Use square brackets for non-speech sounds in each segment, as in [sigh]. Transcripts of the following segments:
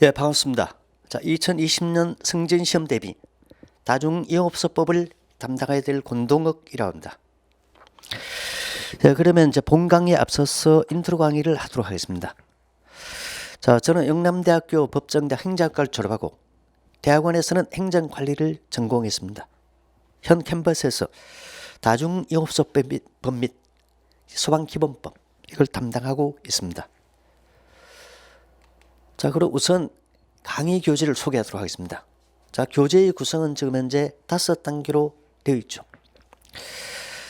예, 반갑습니다. 자, 2020년 승진 시험 대비 다중이용업소법을 담당해야 될 권동욱이라고 합니다. 자, 그러면 이제 본 강의에 앞서서 인트로 강의를 하도록 하겠습니다. 자, 저는 영남대학교 법정대 행정학과를 졸업하고 대학원에서는 행정관리를 전공했습니다. 현 캠퍼스에서 다중이용업소법 및, 법및 소방기본법 이걸 담당하고 있습니다. 자, 그럼 우선 강의 교재를 소개하도록 하겠습니다. 자, 교재의 구성은 지금 현재 다섯 단계로 되어 있죠.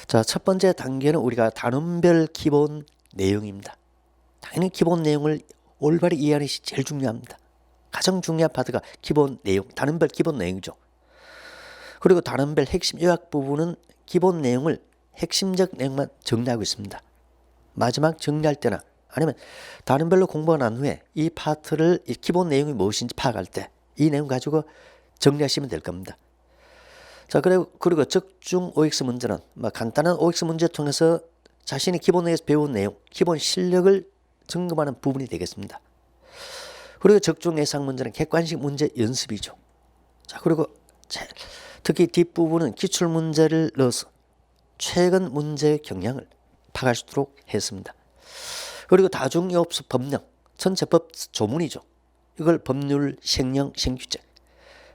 자, 첫 번째 단계는 우리가 단원별 기본 내용입니다. 당연히 기본 내용을 올바르 이해하는 것이 제일 중요합니다. 가장 중요한 파트가 기본 내용, 단원별 기본 내용이죠. 그리고 단원별 핵심 요약 부분은 기본 내용을 핵심적 내용만 정리하고 있습니다. 마지막 정리할 때나 아니면 단원별로 공부가 난 후에 이 파트를 이 기본 내용이 무엇인지 파악할 때 이 내용 가지고 정리하시면 될 겁니다. 자, 그리고, 그리고 적중 OX 문제는 뭐 간단한 OX 문제 통해서 자신이 기본에서 배운 내용, 기본 실력을 점검하는 부분이 되겠습니다. 그리고 적중 예상 문제는 객관식 문제 연습이죠. 자, 그리고 제- 특히 뒷부분은 기출 문제를 넣어서 최근 문제의 경향을 파악할 수 있도록 했습니다. 그리고 다중이업소 법령 전체 법 조문이죠. 이걸 법률, 시행령, 시행규칙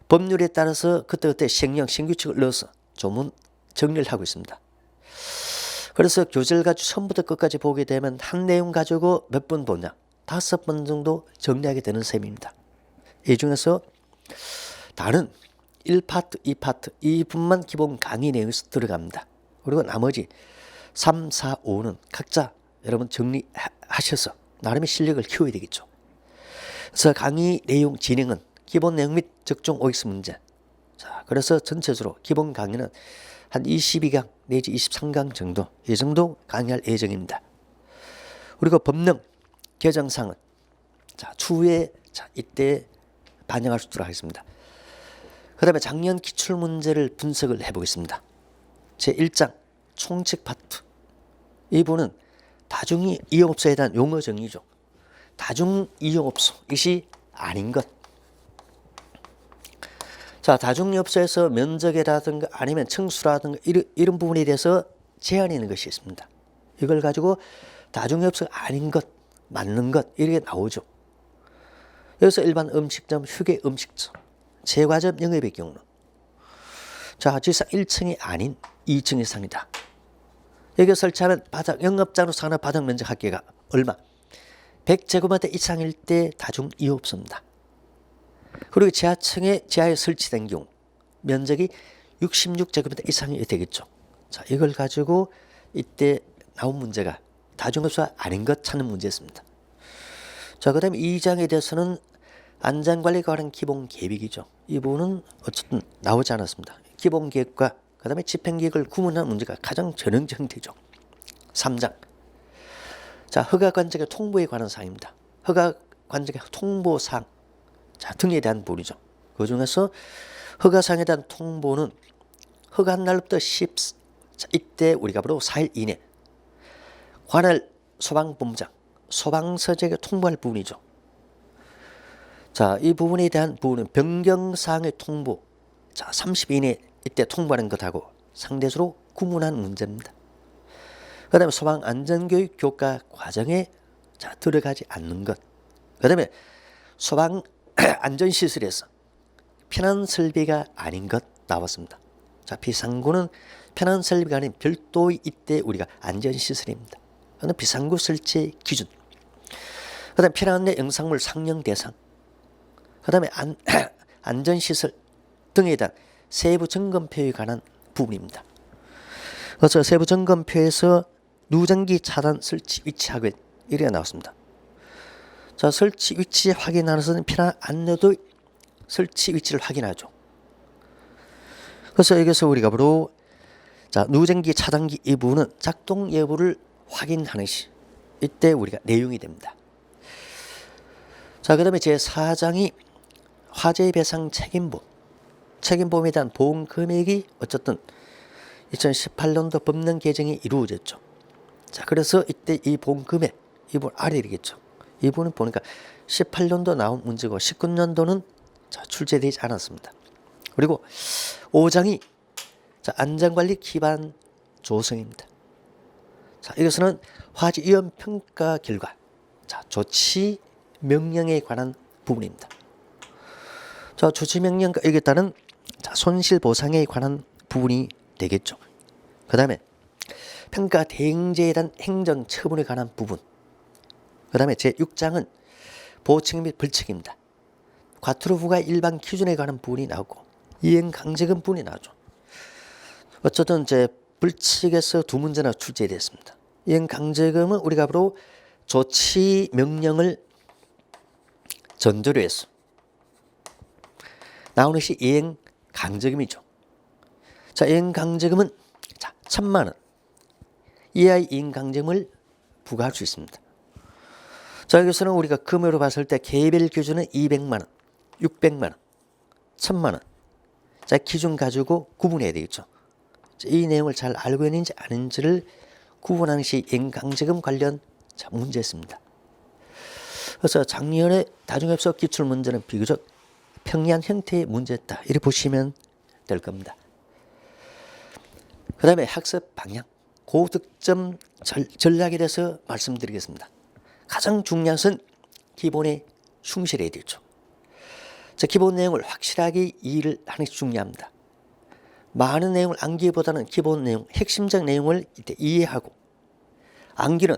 법률에 따라서 그때그때 시행령, 시행규칙을 넣어서 조문 정리를 하고 있습니다. 그래서 교재를 가지고 처음부터 끝까지 보게 되면 한 내용 가지고 몇 번 보냐 다섯 번 정도 정리하게 되는 셈입니다. 이 중에서 다른 1파트, 2파트, 2분만 기본 강의 내용에서 들어갑니다. 그리고 나머지 3, 4, 5는 각자 여러분 정리 하셔서 나름의 실력을 키워야 되겠죠. 그래서 강의 내용 진행은 기본 내용 및 적중 OX 문제. 자, 그래서 전체적으로 기본 강의는 한 22강 내지 23강 정도 이 정도 강의할 예정입니다. 그리고 법령 개정상은 자, 추후에 자, 이때 반영할 수 있도록 하겠습니다. 그 다음에 작년 기출 문제를 분석을 해보겠습니다. 제 1장 총칙 파트 이 부분은 다중 이용업소에 대한 용어 정의죠. 다중 이용업소 이것이 아닌 것. 자, 다중이업소에서 면적이라든가 아니면 층수라든가 이런, 이런 부분에 대해서 제한이 있는 것이 있습니다. 이걸 가지고 다중이업소가 아닌 것, 맞는 것 이렇게 나오죠. 여기서 일반 음식점, 휴게 음식점, 제과점 영업의 경우는 자, 지상 1층이 아닌 2층 이상이다. 여기 설치하는 바닥 영업장으로 사는 바닥 면적 합계가 얼마? 100제곱미터 이상일 때 다중 이용업소입니다. 그리고 지하층에 지하에 설치된 경우 면적이 66제곱미터 이상이 되겠죠. 자, 이걸 가지고 이때 나온 문제가 다중업소가 아닌 것 찾는 문제였습니다. 자, 그 다음에 이 장에 대해서는 안전관리에 관한 기본 계획이죠. 이 부분은 어쨌든 나오지 않았습니다. 기본 계획과 그 다음에 집행계획을 구분하는 문제가 가장 전형적인 되죠. 3장. 자, 허가 관적의 통보에 관한 사항입니다. 허가 관적의 통보 사항. 자, 등에 대한 부분이죠. 그 중에서 허가 사항에 대한 통보는 허가한 날부터 10 자, 이때 우리가 바로 4일 이내 관할 소방본부장 소방서적에 통보할 부분이죠. 자, 이 부분에 대한 부분은 변경사항의 통보. 자, 30일 이내 이때 통보하는 것하고 상대적으로 구분한 문제입니다. 그 다음에 소방 안전교육 교과 과정에 자, 들어가지 않는 것. 그 다음에 소방 [clears throat] 안전시설에서 편한 설비가 아닌 것 나왔습니다. 자, 비상구는 편한 설비가 아닌 별도의 이때 우리가 안전시설입니다. 그는 비상구 설치 기준. 그 다음에 피난내 영상물 상영 대상. 그 다음에 안, [clears throat] 안전시설 등에 대한 세부 점검표에 관한 부분입니다. 그래서 세부 점검표에서 누전기 차단 설치 위치 확인 이렇게 나왔습니다. 자 설치 위치 확인하면서는 피난 안내도 설치 위치를 확인하죠. 그래서 여기서 우리가 바로 자 누전기 차단기 이 부분은 작동 여부를 확인하는 시 이때 우리가 내용이 됩니다. 자 그 다음에 제 4장이 화재 배상 책임보 책임보험에 대한 보험 금액이 어쨌든 2018년도 법령 개정이 이루어졌죠. 자, 그래서 이때 이 보험 금액, 이분 아래이겠죠. 이분은 보니까 18년도 나온 문제고 19년도는 자, 출제되지 않았습니다. 그리고 5장이 자, 안전관리 기반 조성입니다. 자, 이것은 화재 위험 평가 결과 자, 조치 명령에 관한 부분입니다. 자, 조치 명령과 여기에 따른 자, 손실 보상에 관한 부분이 되겠죠. 그 다음에 평가 대행제에 대한 행정 처분에 관한 부분. 그 다음에 제 6장은 보칙 및 벌칙입니다. 과투로 부과 일반 기준에 관한 부분이 나오고 이행 강제금 부분이 나오죠. 어쨌든 이제 불칙에서 두 문제나 출제됐습니다. 이행 강제금은 우리가 바로 조치 명령을 전제로 해서 나오는 것이 이행 강제금이죠. 자, 이행 강제금은 자, 천만 원 이하의 이행 강제금을 부과할 수 있습니다. 자, 여기서는 우리가 금액으로 봤을 때 개별 기준은 200만 원, 600만 원, 1000만 원. 자, 기준 가지고 구분해야 되겠죠. 자, 이 내용을 잘 알고 있는지 아닌지를 구분하는 것이 인강제금 관련 자, 문제였습니다. 그래서 작년에 다중협석 기출 문제는 비교적 평이한 형태의 문제였다. 이렇게 보시면 될 겁니다. 그 다음에 학습 방향, 고득점 전- 전략에 대해서 말씀드리겠습니다. 가장 중요한 것은 기본에 충실해야 되죠. 자, 기본 내용을 확실하게 이해를 하는 게 중요합니다. 많은 내용을 암기보다는 기본 내용, 핵심적 내용을 이해하고 암기는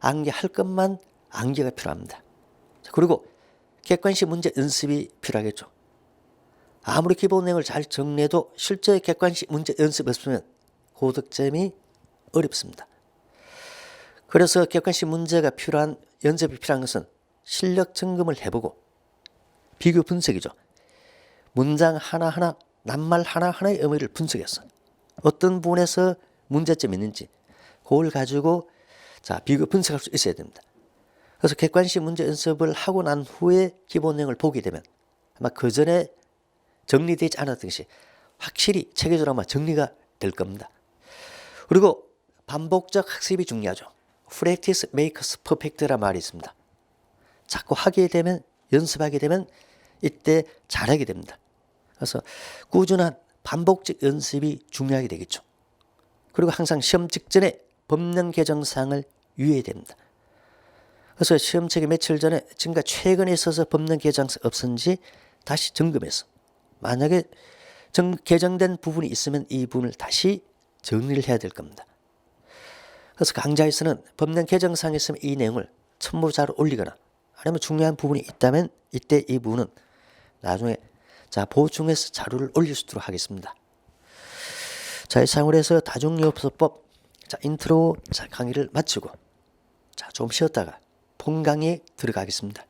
암기할 것만 암기가 필요합니다. 자, 그리고 객관식 문제 연습이 필요하겠죠. 아무리 기본 내용을 잘 정리해도 실제 객관식 문제 연습 없으면 고득점이 어렵습니다. 그래서 객관식 문제가 필요한 연습이 필요한 것은 실력 점검을 해보고 비교 분석이죠. 문장 하나하나 낱말 하나하나의 의미를 분석해서 어떤 부분에서 문제점이 있는지 그걸 가지고 자 비교 분석할 수 있어야 됩니다. 그래서 객관식 문제 연습을 하고 난 후에 기본 내용을 보게 되면 아마 그 전에 정리되지 않았던 것이 확실히 체계적으로 아마 정리가 될 겁니다. 그리고 반복적 학습이 중요하죠. Practice makes perfect란 말이 있습니다. 자꾸 하게 되면 연습하게 되면 이때 잘하게 됩니다. 그래서 꾸준한 반복적 연습이 중요하게 되겠죠. 그리고 항상 시험 직전에 법령 개정사항을 유의해야 됩니다. 그래서 시험 책에 며칠 전에 지금까 최근에 있어서 법령 개정사 없은지 다시 점검해서 만약에 정, 개정된 부분이 있으면 이 부분을 다시 정리를 해야 될 겁니다. 그래서 강좌에서는 법령 개정사항이 있으면 이 내용을 첨부자로 올리거나 아니면 중요한 부분이 있다면 이때 이 부분은 나중에 자 보충해서 자료를 올릴 수 있도록 하겠습니다. 자 이상으로 해서 다중요법서법 자 인트로 자 강의를 마치고 자 좀 쉬었다가 본 강의에 들어가겠습니다.